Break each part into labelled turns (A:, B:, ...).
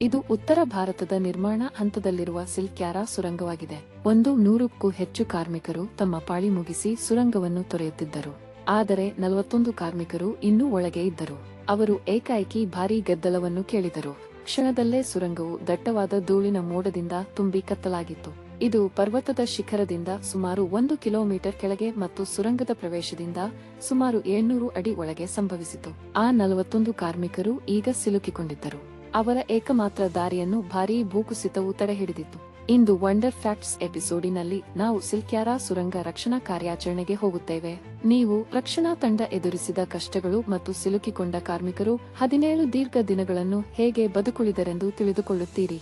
A: ಇದು ಉತ್ತರ ಭಾರತದ ನಿರ್ಮಾಣ ಹಂತದಲ್ಲಿರುವ ಸಿಲ್ಕ್ಯಾರಾ ಸುರಂಗವಾಗಿದೆ. ಒಂದು ನೂರಕ್ಕೂ ಹೆಚ್ಚು ಕಾರ್ಮಿಕರು ತಮ್ಮ ಪಾಳಿ ಮುಗಿಸಿ ಸುರಂಗವನ್ನು ತೊರೆಯುತ್ತಿದ್ದರು. ಆದರೆ ನಲವತ್ತೊಂದು ಕಾರ್ಮಿಕರು ಇನ್ನೂ ಒಳಗೆ ಇದ್ದರು. ಅವರು ಏಕಾಏಕಿ ಭಾರೀ ಗದ್ದಲವನ್ನು ಕೇಳಿದರು. ಕ್ಷಣದಲ್ಲೇ ಸುರಂಗವು ದಟ್ಟವಾದ ಧೂಳಿನ ಮೋಡದಿಂದ ತುಂಬಿ ಕತ್ತಲಾಗಿತ್ತು. ಇದು ಪರ್ವತದ ಶಿಖರದಿಂದ ಸುಮಾರು ಒಂದು ಕಿಲೋಮೀಟರ್ ಕೆಳಗೆ ಮತ್ತು ಸುರಂಗದ ಪ್ರವೇಶದಿಂದ ಸುಮಾರು ಏಳ್ನೂರು ಅಡಿ ಒಳಗೆ ಸಂಭವಿಸಿತು. ಆ ನಲವತ್ತೊಂದು ಕಾರ್ಮಿಕರು ಈಗ ಸಿಲುಕಿಕೊಂಡಿದ್ದರು. ಅವರ ಏಕಮಾತ್ರ ದಾರಿಯನ್ನು ಭಾರೀ ಭೂಕುಸಿತವು ತಡೆಹಿಡಿದಿತ್ತು. ಇಂದು ವಂಡರ್ ಫ್ಯಾಕ್ಟ್ಸ್ ಎಪಿಸೋಡಿನಲ್ಲಿ ನಾವು ಸಿಲ್ಕ್ಯಾರಾ ಸುರಂಗ ರಕ್ಷಣಾ ಕಾರ್ಯಾಚರಣೆಗೆ ಹೋಗುತ್ತೇವೆ. ನೀವು ರಕ್ಷಣಾ ತಂಡ ಎದುರಿಸಿದ ಕಷ್ಟಗಳು ಮತ್ತು ಸಿಲುಕಿಕೊಂಡ ಕಾರ್ಮಿಕರು ಹದಿನೇಳು ದೀರ್ಘ ದಿನಗಳನ್ನು ಹೇಗೆ ಬದುಕುಳಿದರೆಂದು ತಿಳಿದುಕೊಳ್ಳುತ್ತೀರಿ.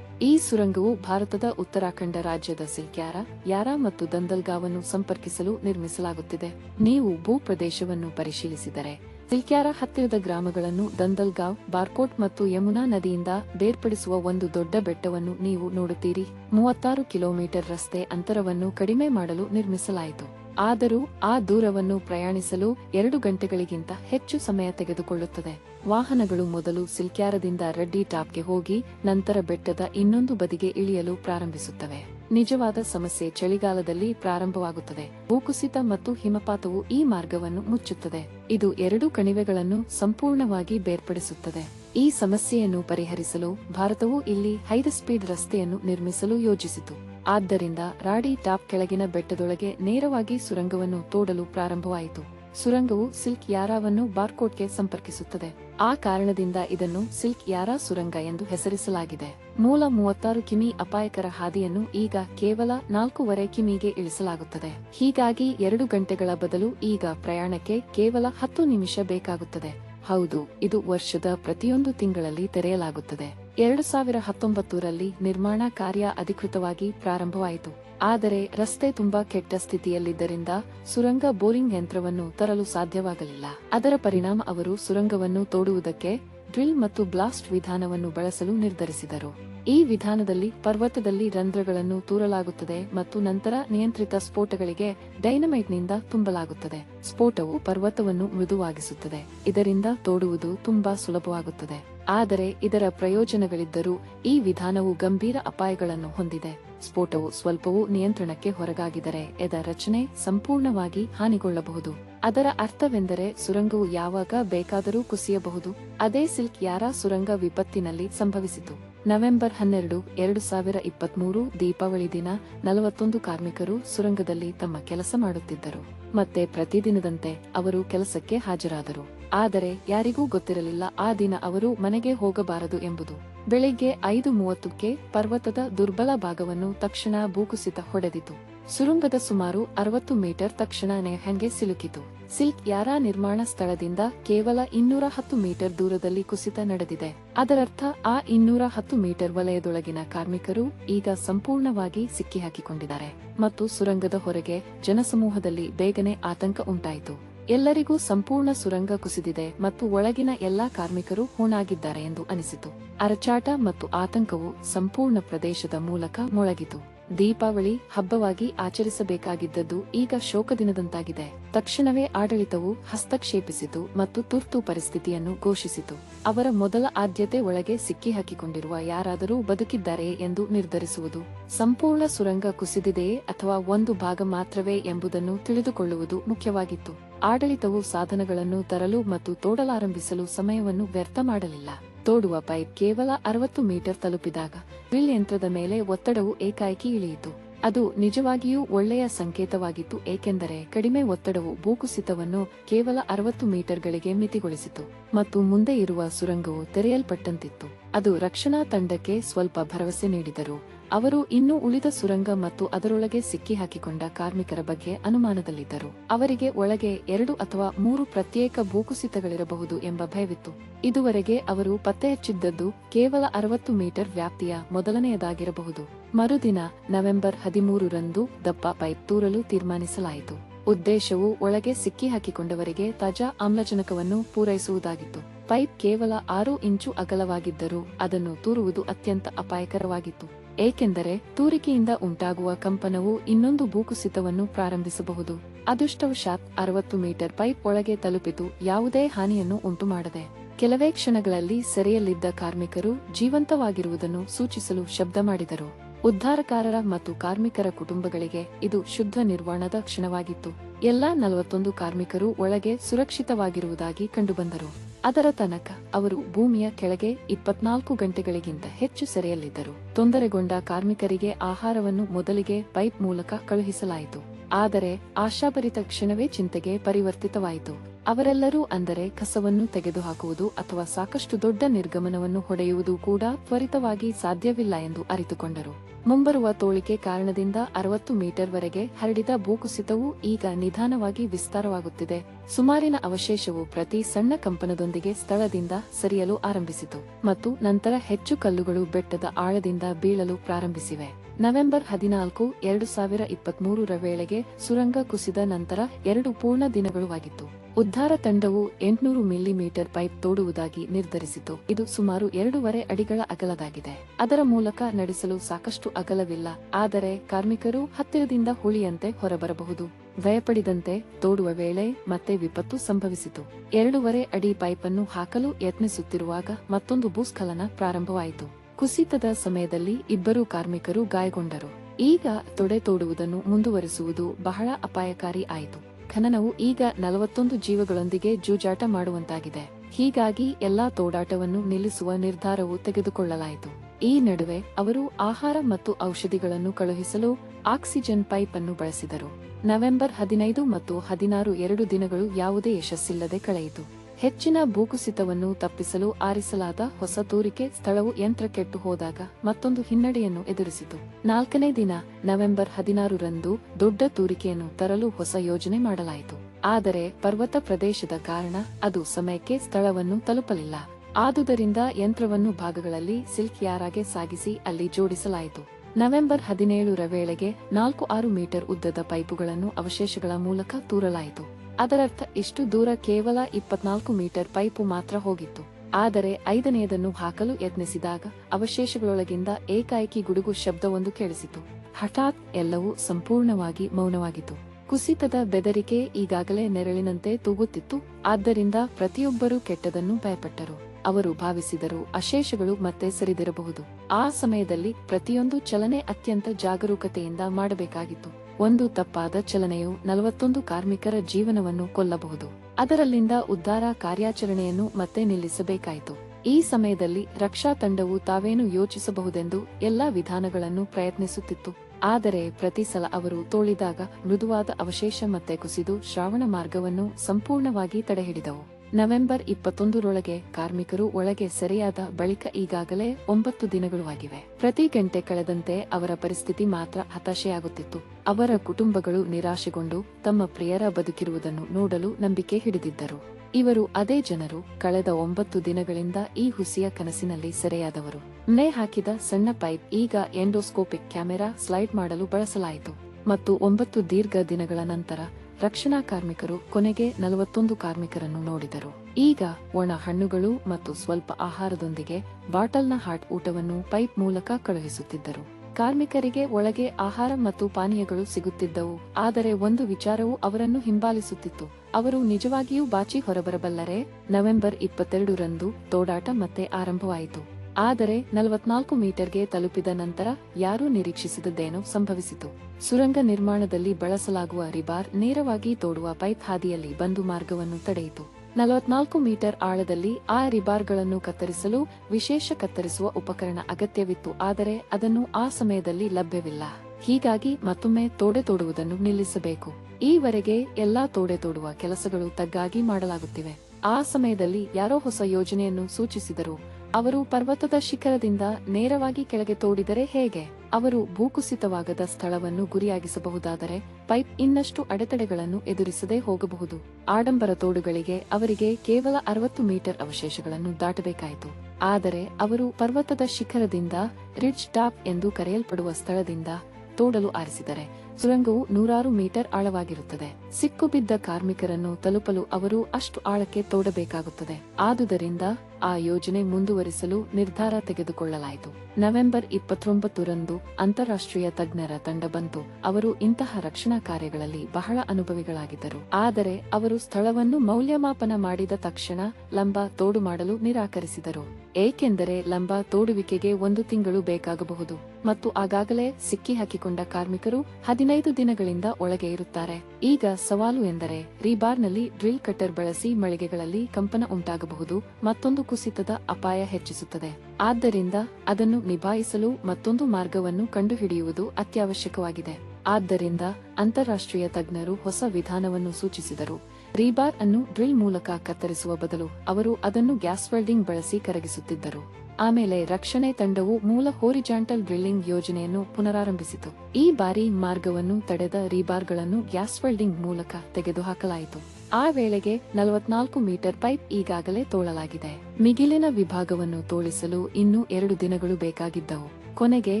A: ಸುರಂಗವು ಭಾರತದ ಉತ್ತರಾಖಂಡ ರಾಜ್ಯದ ಸಿಲ್ಕ್ಯಾರ, ಯಾರಾ ಮತ್ತು ದಂದಲ್ಗಾವನ್ನು ಸಂಪರ್ಕಿಸಲು ನಿರ್ಮಿಸಲಾಗುತ್ತಿದೆ. ನೀವು ಭೂಪ್ರದೇಶವನ್ನು ಪರಿಶೀಲಿಸಿದರೆ ಸಿಲ್ಕ್ಯಾರ ಹತ್ತಿರದ ಗ್ರಾಮಗಳನ್ನು ದಂದಲ್ಗಾವ್, ಬಾರ್ಕೋಟ್ ಮತ್ತು ಯಮುನಾ ನದಿಯಿಂದ ಬೇರ್ಪಡಿಸುವ ಒಂದು ದೊಡ್ಡ ಬೆಟ್ಟವನ್ನು ನೀವು ನೋಡುತ್ತೀರಿ. ಮೂವತ್ತಾರು ಕಿಲೋಮೀಟರ್ ರಸ್ತೆ ಅಂತರವನ್ನು ಕಡಿಮೆ ಮಾಡಲು ನಿರ್ಮಿಸಲಾಯಿತು. ಆದರೂ ಆ ದೂರವನ್ನು ಪ್ರಯಾಣಿಸಲು ಎರಡು ಗಂಟೆಗಳಿಗಿಂತ ಹೆಚ್ಚು ಸಮಯ ತೆಗೆದುಕೊಳ್ಳುತ್ತದೆ. ವಾಹನಗಳು ಮೊದಲು ಸಿಲ್ಕ್ಯಾರದಿಂದ ರೆಡ್ಡಿ ಟಾಪ್ಗೆ ಹೋಗಿ ನಂತರ ಬೆಟ್ಟದ ಇನ್ನೊಂದು ಬದಿಗೆ ಇಳಿಯಲು ಪ್ರಾರಂಭಿಸುತ್ತವೆ. ನಿಜವಾದ ಸಮಸ್ಯೆ ಚಳಿಗಾಲದಲ್ಲಿ ಪ್ರಾರಂಭವಾಗುತ್ತದೆ. ಭೂಕುಸಿತ ಮತ್ತು ಹಿಮಪಾತವು ಈ ಮಾರ್ಗವನ್ನು ಮುಚ್ಚುತ್ತದೆ. ಇದು ಎರಡು ಕಣಿವೆಗಳನ್ನು ಸಂಪೂರ್ಣವಾಗಿ ಬೇರ್ಪಡಿಸುತ್ತದೆ. ಈ ಸಮಸ್ಯೆಯನ್ನು ಪರಿಹರಿಸಲು ಭಾರತವು ಇಲ್ಲಿ ಹೈ ಸ್ಪೀಡ್ ರಸ್ತೆಯನ್ನು ನಿರ್ಮಿಸಲು ಯೋಜಿಸಿತು. ಆದ್ದರಿಂದ ರಾಡಿ ಟಾಪ್ ಕೆಳಗಿನ ಬೆಟ್ಟದೊಳಗೆ ನೇರವಾಗಿ ಸುರಂಗವನ್ನು ತೋಡಲು ಪ್ರಾರಂಭವಾಯಿತು. ಸುರಂಗವು ಸಿಲ್ಕ್ ಯಾರಾವನ್ನು ಬಾರ್ಕೋಟ್ಗೆ ಸಂಪರ್ಕಿಸುತ್ತದೆ. ಆ ಕಾರಣದಿಂದ ಇದನ್ನು ಸಿಲ್ಕ್ ಯಾರಾ ಸುರಂಗ ಎಂದು ಹೆಸರಿಸಲಾಗಿದೆ. ಮೂಲ ಮೂವತ್ತಾರು ಕಿಮಿ ಅಪಾಯಕರ ಹಾದಿಯನ್ನು ಈಗ ಕೇವಲ ನಾಲ್ಕೂವರೆ ಕಿಮಿಗೆ ಇಳಿಸಲಾಗುತ್ತದೆ. ಹೀಗಾಗಿ ಎರಡು ಗಂಟೆಗಳ ಬದಲು ಈಗ ಪ್ರಯಾಣಕ್ಕೆ ಕೇವಲ ಹತ್ತು ನಿಮಿಷ ಬೇಕಾಗುತ್ತದೆ. ಹೌದು, ಇದು ವರ್ಷದ ಪ್ರತಿಯೊಂದು ತಿಂಗಳಲ್ಲಿ ತೆರೆಯಲಾಗುತ್ತದೆ. ಎರಡು ಸಾವಿರ ಹತ್ತೊಂಬತ್ತರಲ್ಲಿ ನಿರ್ಮಾಣ ಕಾರ್ಯ ಅಧಿಕೃತವಾಗಿ ಪ್ರಾರಂಭವಾಯಿತು. ಆದರೆ ರಸ್ತೆ ತುಂಬಾ ಕೆಟ್ಟ ಸ್ಥಿತಿಯಲ್ಲಿದ್ದರಿಂದ ಸುರಂಗ ಬೋರಿಂಗ್ ಯಂತ್ರವನ್ನು ತರಲು ಸಾಧ್ಯವಾಗಲಿಲ್ಲ. ಅದರ ಪರಿಣಾಮ ಅವರು ಸುರಂಗವನ್ನು ತೋಡುವುದಕ್ಕೆ ಡ್ರಿಲ್ ಮತ್ತು ಬ್ಲಾಸ್ಟ್ ವಿಧಾನವನ್ನು ಬಳಸಲು ನಿರ್ಧರಿಸಿದರು. ಈ ವಿಧಾನದಲ್ಲಿ ಪರ್ವತದಲ್ಲಿ ರಂಧ್ರಗಳನ್ನು ತೂರಲಾಗುತ್ತದೆ ಮತ್ತು ನಂತರ ನಿಯಂತ್ರಿತ ಸ್ಫೋಟಗಳಿಗೆ ಡೈನಮೈಟ್ನಿಂದ ತುಂಬಲಾಗುತ್ತದೆ. ಸ್ಫೋಟವು ಪರ್ವತವನ್ನು ಮೃದುವಾಗಿಸುತ್ತದೆ. ಇದರಿಂದ ತೋಡುವುದು ತುಂಬಾ ಸುಲಭವಾಗುತ್ತದೆ. ಆದರೆ ಇದರ ಪ್ರಯೋಜನಗಳಿದ್ದರೂ ಈ ವಿಧಾನವು ಗಂಭೀರ ಅಪಾಯಗಳನ್ನು ಹೊಂದಿದೆ. ಸ್ಫೋಟವು ಸ್ವಲ್ಪವೂ ನಿಯಂತ್ರಣಕ್ಕೆ ಹೊರಗಾಗಿದರೆ ಎದ ರಚನೆ ಸಂಪೂರ್ಣವಾಗಿ ಹಾನಿಗೊಳ್ಳಬಹುದು. ಅದರ ಅರ್ಥವೆಂದರೆ ಸುರಂಗವು ಯಾವಾಗ ಬೇಕಾದರೂ ಕುಸಿಯಬಹುದು. ಅದೇ ಸಿಲ್ಕ್ ಯಾರ ಸುರಂಗ ವಿಪತ್ತಿನಲ್ಲಿ ಸಂಭವಿಸಿತು. ನವೆಂಬರ್ ಹನ್ನೆರಡು, ಎರಡು ಸಾವಿರ ಇಪ್ಪತ್ಮೂರು, ದೀಪಾವಳಿ ದಿನ, ನಲವತ್ತೊಂದು ಕಾರ್ಮಿಕರು ಸುರಂಗದಲ್ಲಿ ತಮ್ಮ ಕೆಲಸ ಮಾಡುತ್ತಿದ್ದರು. ಮತ್ತೆ ಪ್ರತಿದಿನದಂತೆ ಅವರು ಕೆಲಸಕ್ಕೆ ಹಾಜರಾದರು. ಆದರೆ ಯಾರಿಗೂ ಗೊತ್ತಿರಲಿಲ್ಲ ಆ ದಿನ ಅವರು ಮನೆಗೆ ಹೋಗಬಾರದು ಎಂಬುದು. ಬೆಳಿಗ್ಗೆ ಐದು ಮೂವತ್ತಕ್ಕೆ ಪರ್ವತದ ದುರ್ಬಲ ಭಾಗವನ್ನು ತಕ್ಷಣ ಭೂಕುಸಿತ ಹೊಡೆದಿತು. ಸುರಂಗದ ಸುಮಾರು ಅರವತ್ತು ಮೀಟರ್ ತಕ್ಷಣ ನೆಹಂಗೆ ಸಿಲುಕಿತು. ಸಿಲ್ಕ್ ಯಾರಾ ನಿರ್ಮಾಣ ಸ್ಥಳದಿಂದ ಕೇವಲ ಇನ್ನೂರ ಹತ್ತು ಮೀಟರ್ ದೂರದಲ್ಲಿ ಕುಸಿತ ನಡೆದಿದೆ. ಅದರರ್ಥ ಆ ಇನ್ನೂರ ಹತ್ತು ಮೀಟರ್ ವಲಯದೊಳಗಿನ ಕಾರ್ಮಿಕರು ಈಗ ಸಂಪೂರ್ಣವಾಗಿ ಸಿಕ್ಕಿಹಾಕಿಕೊಂಡಿದ್ದಾರೆ. ಮತ್ತು ಸುರಂಗದ ಹೊರಗೆ ಜನಸಮೂಹದಲ್ಲಿ ಬೇಗನೆ ಆತಂಕ ಉಂಟಾಯಿತು. ಎಲ್ಲರಿಗೂ ಸಂಪೂರ್ಣ ಸುರಂಗ ಕುಸಿದಿದೆ ಮತ್ತು ಒಳಗಿನ ಎಲ್ಲಾ ಕಾರ್ಮಿಕರು ಹೂಣಾಗಿದ್ದಾರೆ ಎಂದು ಅನಿಸಿತು. ಅರಚಾಟ ಮತ್ತು ಆತಂಕವು ಸಂಪೂರ್ಣ ಪ್ರದೇಶದ ಮೂಲಕ ಮೊಳಗಿತು. ದೀಪಾವಳಿ ಹಬ್ಬವಾಗಿ ಆಚರಿಸಬೇಕಾಗಿದ್ದದ್ದು ಈಗ ಶೋಕ ದಿನದಂತಾಗಿದೆ ತಕ್ಷಣವೇ ಆಡಳಿತವು ಹಸ್ತಕ್ಷೇಪಿಸಿತು ಮತ್ತು ತುರ್ತು ಪರಿಸ್ಥಿತಿಯನ್ನು ಘೋಷಿಸಿತು. ಅವರ ಮೊದಲ ಆದ್ಯತೆ ಒಳಗೆ ಸಿಕ್ಕಿಹಾಕಿಕೊಂಡಿರುವ ಯಾರಾದರೂ ಬದುಕಿದ್ದಾರೆ ಎಂದು ನಿರ್ಧರಿಸುವುದು, ಸಂಪೂರ್ಣ ಸುರಂಗ ಕುಸಿದಿದೆಯೇ ಅಥವಾ ಒಂದು ಭಾಗ ಮಾತ್ರವೇ ಎಂಬುದನ್ನು ತಿಳಿದುಕೊಳ್ಳುವುದು ಮುಖ್ಯವಾಗಿತ್ತು. ಆಡಳಿತವು ಸಾಧನಗಳನ್ನು ತರಲು ಮತ್ತು ತೋಡಲಾರಂಭಿಸಲು ಸಮಯವನ್ನು ವ್ಯರ್ಥ ಮಾಡಲಿಲ್ಲ. ತೋಡುವ ಪೈಪ್ ಕೇವಲ ಅರವತ್ತು ಮೀಟರ್ ತಲುಪಿದಾಗ ಡ್ರಿಲ್ ಯಂತ್ರದ ಮೇಲೆ ಒತ್ತಡವು ಏಕಾಏಕಿ ಇಳಿಯಿತು. ಅದು ನಿಜವಾಗಿಯೂ ಒಳ್ಳೆಯ ಸಂಕೇತವಾಗಿತ್ತು, ಏಕೆಂದರೆ ಕಡಿಮೆ ಒತ್ತಡವು ಭೂಕುಸಿತವನ್ನು ಕೇವಲ ಅರವತ್ತು ಮೀಟರ್ಗಳಿಗೆ ಮಿತಿಗೊಳಿಸಿತು ಮತ್ತು ಮುಂದೆ ಇರುವ ಸುರಂಗವು ತೆರೆಯಲ್ಪಟ್ಟಂತಿತ್ತು. ಅದು ರಕ್ಷಣಾ ತಂಡಕ್ಕೆ ಸ್ವಲ್ಪ ಭರವಸೆ ನೀಡಿದರು. ಅವರು ಇನ್ನೂ ಉಳಿದ ಸುರಂಗ ಮತ್ತು ಅದರೊಳಗೆ ಸಿಕ್ಕಿಹಾಕಿಕೊಂಡ ಕಾರ್ಮಿಕರ ಬಗ್ಗೆ ಅನುಮಾನದಲ್ಲಿದ್ದರು. ಅವರಿಗೆ ಒಳಗೆ ಎರಡು ಅಥವಾ ಮೂರು ಪ್ರತ್ಯೇಕ ಭೂಕುಸಿತಗಳಿರಬಹುದು ಎಂಬ ಭಯವಿತ್ತು. ಇದುವರೆಗೆ ಅವರು ಪತ್ತೆ ಹಚ್ಚಿದ್ದದ್ದು ಕೇವಲ ಅರವತ್ತು ಮೀಟರ್ ವ್ಯಾಪ್ತಿಯ ಮೊದಲನೆಯದಾಗಿರಬಹುದು. ಮರುದಿನ ನವೆಂಬರ್ ಹದಿಮೂರರಂದು ದಪ್ಪ ಪೈಪ್ ತೂರಲು ತೀರ್ಮಾನಿಸಲಾಯಿತು. ಉದ್ದೇಶವು ಒಳಗೆ ಸಿಕ್ಕಿಹಾಕಿಕೊಂಡವರಿಗೆ ತಾಜಾ ಆಮ್ಲಜನಕವನ್ನು ಪೂರೈಸುವುದಾಗಿತ್ತು. ಪೈಪ್ ಕೇವಲ ಆರು ಇಂಚು ಅಗಲವಾಗಿದ್ದರೂ ಅದನ್ನು ತೂರುವುದು ಅತ್ಯಂತ ಅಪಾಯಕರವಾಗಿತ್ತು. ಏಕೆಂದರೆ ತೂರಿಕೆಯಿಂದ ಉಂಟಾಗುವ ಕಂಪನವು ಇನ್ನೊಂದು ಭೂಕುಸಿತವನ್ನು ಪ್ರಾರಂಭಿಸಬಹುದು. ಅದೃಷ್ಟವಶಾತ್ ಅರವತ್ತು ಮೀಟರ್ ಪೈಪ್ ಒಳಗೆ ತಲುಪಿತು, ಯಾವುದೇ ಹಾನಿಯನ್ನು ಉಂಟುಮಾಡದೆ. ಕೆಲವೇ ಕ್ಷಣಗಳಲ್ಲಿ ಸೆರೆಯಲ್ಲಿದ್ದ ಕಾರ್ಮಿಕರು ಜೀವಂತವಾಗಿರುವುದನ್ನು ಸೂಚಿಸಲು ಶಬ್ದ ಮಾಡಿದರು. ಉದ್ಧಾರಕಾರರ ಮತ್ತು ಕಾರ್ಮಿಕರ ಕುಟುಂಬಗಳಿಗೆ ಇದು ಶುದ್ಧ ನಿರ್ವಹಣದ ಕ್ಷಣವಾಗಿತ್ತು. ಎಲ್ಲಾ ನಲವತ್ತೊಂದು ಕಾರ್ಮಿಕರು ಒಳಗೆ ಸುರಕ್ಷಿತವಾಗಿರುವುದಾಗಿ ಕಂಡುಬಂದರು. ಅದರ ತನಕ ಅವರು ಭೂಮಿಯ ಕೆಳಗೆ ಇಪ್ಪತ್ನಾಲ್ಕು ಗಂಟೆಗಳಿಗಿಂತ ಹೆಚ್ಚು ಸೆರೆಯಲ್ಲಿದ್ದರು. ತೊಂದರೆಗೊಂಡ ಕಾರ್ಮಿಕರಿಗೆ ಆಹಾರವನ್ನು ಮೊದಲಿಗೆ ಪೈಪ್ ಮೂಲಕ ಕಳುಹಿಸಲಾಯಿತು. ಆದರೆ ಆಶಾಭರಿತ ಕ್ಷಣವೇ ಚಿಂತೆಗೆ ಪರಿವರ್ತಿತವಾಯಿತು. ಅವರೆಲ್ಲರೂ ಅಂದರೆ ಕಸವನ್ನು ತೆಗೆದುಹಾಕುವುದು ಅಥವಾ ಸಾಕಷ್ಟು ದೊಡ್ಡ ನಿರ್ಗಮನವನ್ನು ಹೊಡೆಯುವುದು ಕೂಡ ತ್ವರಿತವಾಗಿ ಸಾಧ್ಯವಿಲ್ಲ ಎಂದು ಅರಿತುಕೊಂಡರು. ಮುಂಬರುವ ತೋಳಿಕೆ ಕಾರಣದಿಂದ ಅರವತ್ತು ಮೀಟರ್ವರೆಗೆ ಹರಡಿದ ಭೂಕುಸಿತವು ಈಗ ನಿಧಾನವಾಗಿ ವಿಸ್ತಾರವಾಗುತ್ತಿದೆ. ಸುಮಾರಿನ ಅವಶೇಷವು ಪ್ರತಿ ಸಣ್ಣ ಕಂಪನದೊಂದಿಗೆ ಸ್ಥಳದಿಂದ ಸರಿಯಲು ಆರಂಭಿಸಿತು ಮತ್ತು ನಂತರ ಹೆಚ್ಚು ಕಲ್ಲುಗಳು ಬೆಟ್ಟದ ಆಳದಿಂದ ಬೀಳಲು ಪ್ರಾರಂಭಿಸಿವೆ. ನವೆಂಬರ್ ಹದಿನಾಲ್ಕು, ಎರಡು ಸಾವಿರ ಇಪ್ಪತ್ಮೂರರ ವೇಳೆಗೆ ಸುರಂಗ ಕುಸಿದ ನಂತರ ಎರಡು ಪೂರ್ಣ ದಿನಗಳು ಆಗಿತ್ತು. ಉದ್ಧಾರ ತಂಡವು ಎಂಟುನೂರು ಮಿಲಿಮೀಟರ್ ಪೈಪ್ ತೋಡುವುದಾಗಿ ನಿರ್ಧರಿಸಿತು. ಇದು ಸುಮಾರು ಎರಡೂವರೆ ಅಡಿಗಳ ಅಗಲದಾಗಿದೆ. ಅದರ ಮೂಲಕ ನಡೆಸಲು ಸಾಕಷ್ಟು ಅಗಲವಿಲ್ಲ, ಆದರೆ ಕಾರ್ಮಿಕರು ಹತ್ತಿರದಿಂದ ಹುಳಿಯಂತೆ ಹೊರಬರಬಹುದು. ಭಯಪಡಿದಂತೆ ತೋಡುವ ವೇಳೆ ಮತ್ತೆ ವಿಪತ್ತು ಸಂಭವಿಸಿತು. ಎರಡೂವರೆ ಅಡಿ ಪೈಪನ್ನು ಹಾಕಲು ಯತ್ನಿಸುತ್ತಿರುವಾಗ ಮತ್ತೊಂದು ಭೂಸ್ಖಲನ ಪ್ರಾರಂಭವಾಯಿತು. ಕುಸಿತದ ಸಮಯದಲ್ಲಿ ಇಬ್ಬರು ಕಾರ್ಮಿಕರು ಗಾಯಗೊಂಡರು. ಈಗ ತೊಡೆ ತೋಡುವುದನ್ನು ಮುಂದುವರಿಸುವುದು ಬಹಳ ಅಪಾಯಕಾರಿ ಆಯಿತು. ಖನನವು ಈಗ ನಲವತ್ತೊಂದು ಜೀವಗಳೊಂದಿಗೆ ಜೂಜಾಟ ಮಾಡುವಂತಾಗಿದೆ. ಹೀಗಾಗಿ ಎಲ್ಲಾ ತೋಡಾಟವನ್ನು ನಿಲ್ಲಿಸುವ ನಿರ್ಧಾರವು ತೆಗೆದುಕೊಳ್ಳಲಾಯಿತು. ಈ ನಡುವೆ ಅವರು ಆಹಾರ ಮತ್ತು ಔಷಧಿಗಳನ್ನು ಕಳುಹಿಸಲು ಆಕ್ಸಿಜನ್ ಪೈಪ್ ಅನ್ನು ಬಳಸಿದರು. ನವೆಂಬರ್ ಹದಿನೈದು ಮತ್ತು ಹದಿನಾರು ಎರಡು ದಿನಗಳು ಯಾವುದೇ ಯಶಸ್ಸಿಲ್ಲದೆ ಕಳೆಯಿತು. ಹೆಚ್ಚಿನ ಭೂಕುಸಿತವನ್ನು ತಪ್ಪಿಸಲು ಆರಿಸಲಾದ ಹೊಸ ತೂರಿಕೆ ಸ್ಥಳವು ಯಂತ್ರ ಕೆಟ್ಟು ಹೋದಾಗ ಮತ್ತೊಂದು ಹಿನ್ನಡೆಯನ್ನು ಎದುರಿಸಿತು. ನಾಲ್ಕನೇ ದಿನ, ನವೆಂಬರ್ ಹದಿನಾರರಂದು ದೊಡ್ಡ ತೂರಿಕೆಯನ್ನು ತರಲು ಹೊಸ ಯೋಜನೆ ಮಾಡಲಾಯಿತು. ಆದರೆ ಪರ್ವತ ಪ್ರದೇಶದ ಕಾರಣ ಅದು ಸಮಯಕ್ಕೆ ಸ್ಥಳವನ್ನು ತಲುಪಲಿಲ್ಲ. ಆದುದರಿಂದ ಯಂತ್ರವನ್ನು ಭಾಗಗಳಲ್ಲಿ ಸಿಲ್ಕ್ ಯಾರಾಗೆ ಸಾಗಿಸಿ ಅಲ್ಲಿ ಜೋಡಿಸಲಾಯಿತು. ನವೆಂಬರ್ ಹದಿನೇಳರ ವೇಳೆಗೆ ನಾಲ್ಕು ಆರು ಮೀಟರ್ ಉದ್ದದ ಪೈಪುಗಳನ್ನು ಅವಶೇಷಗಳ ಮೂಲಕ ತೂರಲಾಯಿತು. ಅದರರ್ಥ ಇಷ್ಟು ದೂರ ಕೇವಲ ಇಪ್ಪತ್ನಾಲ್ಕು ಮೀಟರ್ ಪೈಪು ಮಾತ್ರ ಹೋಗಿತ್ತು. ಆದರೆ ಐದನೆಯದನ್ನು ಹಾಕಲು ಯತ್ನಿಸಿದಾಗ ಅವಶೇಷಗಳೊಳಗಿಂದ ಏಕಾಏಕಿ ಗುಡುಗು ಶಬ್ದವೊಂದು ಕೇಳಿಸಿತು. ಹಠಾತ್ ಎಲ್ಲವೂ ಸಂಪೂರ್ಣವಾಗಿ ಮೌನವಾಗಿತ್ತು. ಕುಸಿತದ ಬೆದರಿಕೆ ಈಗಾಗಲೇ ನೆರಳಿನಂತೆ ತೂಗುತ್ತಿತ್ತು. ಆದ್ದರಿಂದ ಪ್ರತಿಯೊಬ್ಬರೂ ಕೆಟ್ಟದನ್ನು ಭಯಪಟ್ಟರು. ಅವರು ಭಾವಿಸಿದರು ಅಶೇಷಗಳು ಮತ್ತೆ ಸರಿದಿರಬಹುದು. ಆ ಸಮಯದಲ್ಲಿ ಪ್ರತಿಯೊಂದು ಚಲನೆ ಅತ್ಯಂತ ಜಾಗರೂಕತೆಯಿಂದ ಮಾಡಬೇಕಾಗಿತ್ತು. ಒಂದು ತಪ್ಪಾದ ಚಲನೆಯು ನಲವತ್ತೊಂದು ಕಾರ್ಮಿಕರ ಜೀವನವನ್ನು ಕೊಲ್ಲಬಹುದು. ಅದರಲ್ಲಿಂದ ಉದ್ಧಾರ ಕಾರ್ಯಾಚರಣೆಯನ್ನು ಮತ್ತೆ ನಿಲ್ಲಿಸಬೇಕಾಯಿತು. ಈ ಸಮಯದಲ್ಲಿ ರಕ್ಷಾ ತಂಡವು ತಾವೇನು ಯೋಚಿಸಬಹುದೆಂದು ಎಲ್ಲಾ ವಿಧಾನಗಳನ್ನು ಪ್ರಯತ್ನಿಸುತ್ತಿತ್ತು. ಆದರೆ ಪ್ರತಿ ಸಲ ಅವರು ತೋಳಿದಾಗ ಮೃದುವಾದ ಅವಶೇಷ ಮತ್ತೆ ಕುಸಿದು ಶ್ರಾವಣ ಮಾರ್ಗವನ್ನು ಸಂಪೂರ್ಣವಾಗಿ ತಡೆಹಿಡಿದವು. ನವೆಂಬರ್ ಇಪ್ಪತ್ತೊಂದರೊಳಗೆ ಕಾರ್ಮಿಕರು ಒಳಗೆ ಸೆರೆಯಾದ ಬಳಿಕ ಈಗಾಗಲೇ ಒಂಬತ್ತು ದಿನಗಳು ಆಗಿವೆ. ಪ್ರತಿ ಗಂಟೆ ಕಳೆದಂತೆ ಅವರ ಪರಿಸ್ಥಿತಿ ಮಾತ್ರ ಹತಾಶೆಯಾಗುತ್ತಿತ್ತು. ಅವರ ಕುಟುಂಬಗಳು ನಿರಾಶೆಗೊಂಡು ತಮ್ಮ ಪ್ರಿಯರ ಬದುಕಿರುವುದನ್ನು ನೋಡಲು ನಂಬಿಕೆ ಹಿಡಿದಿದ್ದರು. ಇವರು ಅದೇ ಜನರು ಕಳೆದ ಒಂಬತ್ತು ದಿನಗಳಿಂದ ಈ ಹುಸಿಯ ಕನಸಿನಲ್ಲಿ ಸೆರೆಯಾದವರು. ನೇ ಹಾಕಿದ ಸಣ್ಣ ಪೈಪ್ ಈಗ ಎಂಡೋಸ್ಕೋಪಿಕ್ ಕ್ಯಾಮೆರಾ ಸ್ಲೈಡ್ ಮಾಡಲು ಬಳಸಲಾಯಿತು. ಮತ್ತು ಒಂಬತ್ತು ದೀರ್ಘ ದಿನಗಳ ನಂತರ ರಕ್ಷಣಾ ಕಾರ್ಮಿಕರು ಕೊನೆಗೆ ನಲವತ್ತೊಂದು ಕಾರ್ಮಿಕರನ್ನು ನೋಡಿದರು. ಈಗ ಒಣ ಹಣ್ಣುಗಳು ಮತ್ತು ಸ್ವಲ್ಪ ಆಹಾರದೊಂದಿಗೆ ಬಾಟಲ್ನ ಹಾಟ್ ಊಟವನ್ನು ಪೈಪ್ ಮೂಲಕ ಕಳುಹಿಸುತ್ತಿದ್ದರು. ಕಾರ್ಮಿಕರಿಗೆ ಒಳಗೆ ಆಹಾರ ಮತ್ತು ಪಾನೀಯಗಳು ಸಿಗುತ್ತಿದ್ದವು, ಆದರೆ ಒಂದು ವಿಚಾರವು ಅವರನ್ನು ಹಿಂಬಾಲಿಸುತ್ತಿತ್ತು. ಅವರು ನಿಜವಾಗಿಯೂ ಬಾಚಿ ಹೊರಬರಬಲ್ಲರೆ? ನವೆಂಬರ್ ಇಪ್ಪತ್ತೆರಡರಂದು ತೋಡಾಟ ಮತ್ತೆ ಆರಂಭವಾಯಿತು. ಆದರೆ ನಲವತ್ನಾಲ್ಕು ಮೀಟರ್ಗೆ ತಲುಪಿದ ನಂತರ ಯಾರೂ ನಿರೀಕ್ಷಿಸಿದದ್ದೇನೋ ಸಂಭವಿಸಿತು. ಸುರಂಗ ನಿರ್ಮಾಣದಲ್ಲಿ ಬಳಸಲಾಗುವ ರಿಬಾರ್ ನೇರವಾಗಿ ತೋಡುವ ಪೈಪ್ ಹಾದಿಯಲ್ಲಿ ಬಂದು ಮಾರ್ಗವನ್ನು ತಡೆಯಿತು. ನಲವತ್ನಾಲ್ಕು ಮೀಟರ್ ಆಳದಲ್ಲಿ ಆ ರಿಬಾರ್ಗಳನ್ನು ಕತ್ತರಿಸಲು ವಿಶೇಷ ಕತ್ತರಿಸುವ ಉಪಕರಣ ಅಗತ್ಯವಿತ್ತು, ಆದರೆ ಅದನ್ನು ಆ ಸಮಯದಲ್ಲಿ ಲಭ್ಯವಿಲ್ಲ. ಹೀಗಾಗಿ ಮತ್ತೊಮ್ಮೆ ತೋಡೆ ತೋಡುವುದನ್ನು ನಿಲ್ಲಿಸಬೇಕು. ಈವರೆಗೆ ಎಲ್ಲಾ ತೋಡೆ ತೋಡುವ ಕೆಲಸಗಳು ತಗ್ಗಾಗಿ ಮಾಡಲಾಗುತ್ತಿವೆ. ಆ ಸಮಯದಲ್ಲಿ ಯಾರೋ ಹೊಸ ಯೋಜನೆಯನ್ನು ಸೂಚಿಸಿದರು. ಅವರು ಪರ್ವತದ ಶಿಖರದಿಂದ ನೇರವಾಗಿ ಕೆಳಗೆ ತೋಡಿದರೆ ಹೇಗೆ? ಅವರು ಭೂಕುಸಿತವಾಗದ ಸ್ಥಳವನ್ನು ಗುರಿಯಾಗಿಸಬಹುದಾದರೆ ಪೈಪ್ ಇನ್ನಷ್ಟು ಅಡೆತಡೆಗಳನ್ನು ಎದುರಿಸದೇ ಹೋಗಬಹುದು. ಆಡಂಬರ ತೋಡುಗಳಿಗೆ ಅವರಿಗೆ ಕೇವಲ ಅರವತ್ತು ಮೀಟರ್ ಅವಶೇಷಗಳನ್ನು ದಾಟಬೇಕಾಯಿತು. ಆದರೆ ಅವರು ಪರ್ವತದ ಶಿಖರದಿಂದ ರಿಡ್ಜ್ ಟಾಪ್ ಎಂದು ಕರೆಯಲ್ಪಡುವ ಸ್ಥಳದಿಂದ ತೋಡಲು ಆರಿಸಿದರೆ ಸುರಂಗವು ನೂರಾರು ಮೀಟರ್ ಆಳವಾಗಿರುತ್ತದೆ. ಸಿಕ್ಕುಬಿದ್ದ ಕಾರ್ಮಿಕರನ್ನು ತಲುಪಲು ಅವರು ಅಷ್ಟು ಆಳಕ್ಕೆ ತೋಡಬೇಕಾಗುತ್ತದೆ. ಆದುದರಿಂದ ಆ ಯೋಜನೆ ಮುಂದುವರಿಸಲು ನಿರ್ಧಾರ ತೆಗೆದುಕೊಳ್ಳಲಾಯಿತು. ನವೆಂಬರ್ ಇಪ್ಪತ್ತೊಂಬತ್ತರಂದು ಅಂತಾರಾಷ್ಟ್ರೀಯ ತಜ್ಞರ ತಂಡ ಬಂತು. ಅವರು ಇಂತಹ ರಕ್ಷಣಾ ಕಾರ್ಯಗಳಲ್ಲಿ ಬಹಳ ಅನುಭವಿಗಳಾಗಿದ್ದರು. ಆದರೆ ಅವರು ಸ್ಥಳವನ್ನು ಮೌಲ್ಯಮಾಪನ ಮಾಡಿದ ತಕ್ಷಣ ಲಂಬ ತೋಡು ಮಾಡಲು ನಿರಾಕರಿಸಿದರು. ಏಕೆಂದರೆ ಲಂಬ ತೋಡುವಿಕೆಗೆ ಒಂದು ತಿಂಗಳು ಬೇಕಾಗಬಹುದು ಮತ್ತು ಆಗಾಗಲೇ ಸಿಕ್ಕಿ ಹಾಕಿಕೊಂಡ ಕಾರ್ಮಿಕರು ಹದಿನೈದು ದಿನಗಳಿಂದ ಒಳಗೆ ಇರುತ್ತಾರೆ. ಈಗ ಸವಾಲು ಎಂದರೆ, ರೀಬಾರ್ನಲ್ಲಿ ಡ್ರಿಲ್ ಕಟರ್ ಬಳಸಿ ಮಳಿಗೆಗಳಲ್ಲಿ ಕಂಪನ ಉಂಟಾಗಬಹುದು, ಮತ್ತೊಂದು ಕುಸಿತದ ಅಪಾಯ ಹೆಚ್ಚಿಸುತ್ತದೆ. ಆದ್ದರಿಂದ ಅದನ್ನು ನಿಭಾಯಿಸಲು ಮತ್ತೊಂದು ಮಾರ್ಗವನ್ನು ಕಂಡುಹಿಡಿಯುವುದು ಅತ್ಯವಶ್ಯಕವಾಗಿದೆ. ಆದ್ದರಿಂದ ಅಂತಾರಾಷ್ಟ್ರೀಯ ತಜ್ಞರು ಹೊಸ ವಿಧಾನವನ್ನು ಸೂಚಿಸಿದರು. ರೀಬಾರ್ ಅನ್ನು ಡ್ರಿಲ್ ಮೂಲಕ ಕತ್ತರಿಸುವ ಬದಲು ಅವರು ಅದನ್ನು ಗ್ಯಾಸ್ ವೆಲ್ಡಿಂಗ್ ಬಳಸಿ ಕರಗಿಸುತ್ತಿದ್ದರು. ಆಮೇಲೆ ರಕ್ಷಣೆ ತಂಡವು ಮೂಲ ಹೋರಿಜಾಂಟಲ್ ಡ್ರಿಲ್ಲಿಂಗ್ ಯೋಜನೆಯನ್ನು ಪುನರಾರಂಭಿಸಿತು. ಈ ಬಾರಿ ಮಾರ್ಗವನ್ನು ತಡೆದ ರೀಬಾರ್ಗಳನ್ನು ಗ್ಯಾಸ್ ವೆಲ್ಡಿಂಗ್ ಮೂಲಕ ತೆಗೆದುಹಾಕಲಾಯಿತು. ಆ ವೇಳೆಗೆ ನಲವತ್ನಾಲ್ಕು ಮೀಟರ್ ಪೈಪ್ ಈಗಾಗಲೇ ತೋಳಲಾಗಿದೆ. ಮಿಗಿಲಿನ ವಿಭಾಗವನ್ನು ತೋಳಿಸಲು ಇನ್ನೂ ಎರಡು ದಿನಗಳು ಬೇಕಾಗಿದ್ದವು. ಕೊನೆಗೆ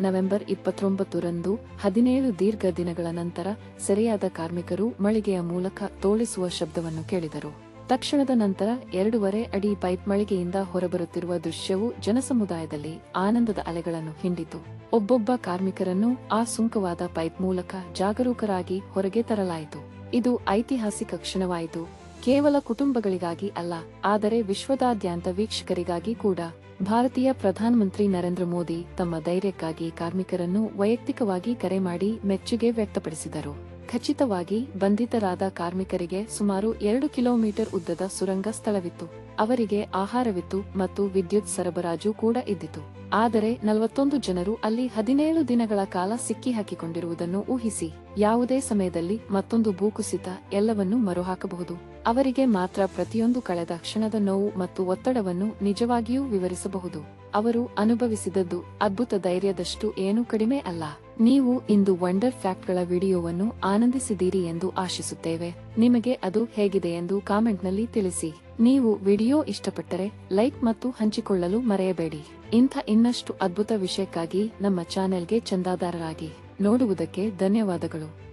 A: ನವೆಂಬರ್ ಇಪ್ಪತ್ತೊಂಬತ್ತರಂದು ಹದಿನೇಳು ದೀರ್ಘ ದಿನಗಳ ನಂತರ ಸೆರೆಯಾದ ಕಾರ್ಮಿಕರು ಮಳಿಗೆಯ ಮೂಲಕ ತೋಳಿಸುವ ಶಬ್ದವನ್ನು ಕೇಳಿದರು. ತಕ್ಷಣದ ನಂತರ ಎರಡೂವರೆ ಅಡಿ ಪೈಪ್ ಮಳಿಗೆಯಿಂದ ಹೊರಬರುತ್ತಿರುವ ದೃಶ್ಯವು ಜನಸಮುದಾಯದಲ್ಲಿ ಆನಂದದ ಅಲೆಗಳನ್ನು ಹಿಂಡಿತು. ಒಬ್ಬೊಬ್ಬ ಕಾರ್ಮಿಕರನ್ನು ಆ ಸುಂಕವಾದ ಪೈಪ್ ಮೂಲಕ ಜಾಗರೂಕರಾಗಿ ಹೊರಗೆ ತರಲಾಯಿತು. ಇದು ಐತಿಹಾಸಿಕ ಕ್ಷಣವಾಯಿತು. ಕೇವಲ ಕುಟುಂಬಗಳಿಗಾಗಿ ಅಲ್ಲ, ಆದರೆ ವಿಶ್ವದಾದ್ಯಂತ ವೀಕ್ಷಕರಿಗಾಗಿ ಕೂಡ. ಭಾರತೀಯ ಪ್ರಧಾನಮಂತ್ರಿ ನರೇಂದ್ರ ಮೋದಿ ತಮ್ಮ ಧೈರ್ಯಕ್ಕಾಗಿ ಕಾರ್ಮಿಕರನ್ನು ವೈಯಕ್ತಿಕವಾಗಿ ಕರೆ ಮಾಡಿ ಮೆಚ್ಚುಗೆ ವ್ಯಕ್ತಪಡಿಸಿದರು. ಖಚಿತವಾಗಿ ಬಂಧಿತರಾದ ಕಾರ್ಮಿಕರಿಗೆ ಸುಮಾರು ಎರಡು ಕಿಲೋಮೀಟರ್ ಉದ್ದದ ಸುರಂಗ ಸ್ಥಳವಿತ್ತು. ಅವರಿಗೆ ಆಹಾರವಿತ್ತು ಮತ್ತು ವಿದ್ಯುತ್ ಸರಬರಾಜು ಕೂಡ ಇದ್ದಿತು. ಆದರೆ ನಲವತ್ತೊಂದು ಜನರು ಅಲ್ಲಿ ಹದಿನೇಳು ದಿನಗಳ ಕಾಲ ಸಿಕ್ಕಿ ಹಾಕಿಕೊಂಡಿರುವುದನ್ನು ಊಹಿಸಿ, ಯಾವುದೇ ಸಮಯದಲ್ಲಿ ಮತ್ತೊಂದು ಭೂಕುಸಿತ ಎಲ್ಲವನ್ನೂ ಮರುಹಾಕಬಹುದು. ಅವರಿಗೆ ಮಾತ್ರ ಪ್ರತಿಯೊಂದು ಕಳೆದ ಕ್ಷಣದ ನೋವು ಮತ್ತು ಒತ್ತಡವನ್ನು ನಿಜವಾಗಿಯೂ ವಿವರಿಸಬಹುದು. ಅವರು ಅನುಭವಿಸಿದದ್ದು ಅದ್ಭುತ ಧೈರ್ಯದಷ್ಟು ಏನೂ ಕಡಿಮೆ ಅಲ್ಲ. ನೀವು ಇಂದು ವಂಡರ್ ಫ್ಯಾಕ್ಟ್ಗಳ ವಿಡಿಯೋವನ್ನು ಆನಂದಿಸಿದ್ದೀರಿ ಎಂದು ಆಶಿಸುತ್ತೇವೆ. ನಿಮಗೆ ಅದು ಹೇಗಿದೆ ಎಂದು ಕಾಮೆಂಟ್ನಲ್ಲಿ ತಿಳಿಸಿ. ನೀವು ವಿಡಿಯೋ ಇಷ್ಟಪಟ್ಟರೆ ಲೈಕ್ ಮತ್ತು ಹಂಚಿಕೊಳ್ಳಲು ಮರೆಯಬೇಡಿ. ಇಂಥ ಇನ್ನಷ್ಟು ಅದ್ಭುತ ವಿಷಯಕ್ಕಾಗಿ ನಮ್ಮ ಚಾನೆಲ್ಗೆ ಚಂದಾದಾರರಾಗಿ ನೋಡುವುದಕ್ಕೆ ಧನ್ಯವಾದಗಳು.